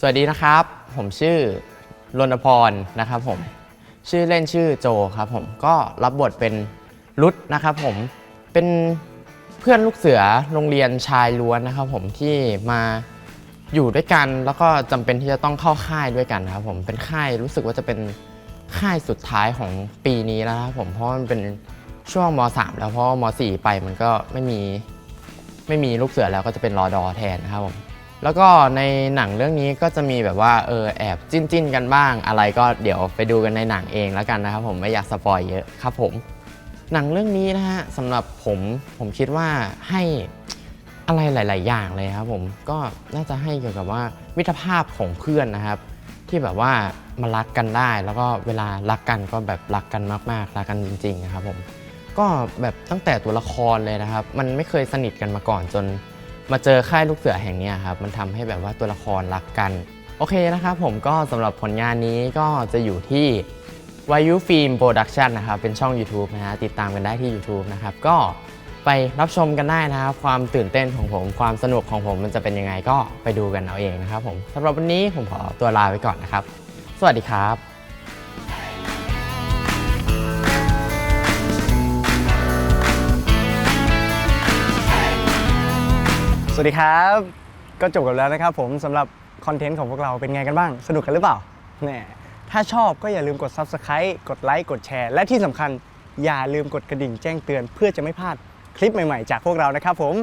สวัสดีนะครับ ผมชื่อรณพรนะครับผม ชื่อเล่นชื่อโจครับผมก็รับบทเป็นรุดนะครับผมเป็นเพื่อนลูกเสือโรงเรียนชายล้วนนะครับผมที่มาอยู่ด้วยกัน แล้วก็จำเป็นที่จะต้องเข้าค่ายด้วยกันครับผมเป็นค่ายรู้สึกว่าจะเป็นค่ายสุดท้ายของปีนี้แล้วครับผมเพราะมันเป็นช่วงม .3 แล้วเพราะว่าม .4 ไปมันก็ไม่มีไม่มีลูกเสือแล้วก็จะเป็นรอดอแทนนะครับผม แล้วก็ในหนังเรื่องนี้ก็จะมีแบบว่าเออแอบจิ้นจิ้นกันบ้างอะไรก็เดี๋ยวไปดูกันในหนังเองแล้วกันนะครับผมไม่อยากสปอยเยอะครับผม หนังเรื่องนี้นะฮะสำหรับผมผมคิดว่าให้อะไรหลาย ๆ อย่างเลยครับผมก็น่าจะให้เกี่ยวกับว่ามิตรภาพของเพื่อนนะครับ ที่แบบว่ามารักกันได้ แล้วก็เวลารักกันก็แบบรักกันมาก ๆ รักกันจริง ๆ นะครับผมก็แบบตั้งแต่ตัวละครเลยนะครับ มันไม่เคยสนิทกันมาก่อนจน มาเจอค่ายลูกเสือแห่งนี้ครับมันทำให้แบบว่าตัวละครรักกัน โอเคนะครับผมก็สำหรับผลงานนี้ก็จะอยู่ที่วายุฟิล์มโปรดักชันนะครับเป็นช่อง YouTube นะฮะติดตามกันได้ที่ YouTube นะครับก็ไปรับชมกันได้นะครับ ความตื่นเต้นของผม ความสนุกของผมมันจะเป็นยังไงก็ไปดูกันเอาเองนะครับผมสำหรับวันนี้ผมขอตัวลาไปก่อนนะครับ สวัสดีครับ สวัสดีครับ ก็จบกันแล้วนะครับผมสำหรับคอนเทนต์ของพวกเราเป็นไงกันบ้าง สนุกกันหรือเปล่าเนี่ยถ้าชอบก็อย่าลืมกด Subscribe กดไลค์กดแชร์ และที่สำคัญอย่าลืมกดกระดิ่งแจ้งเตือน เพื่อจะไม่พลาดคลิปใหม่ๆ จากพวกเรานะครับผม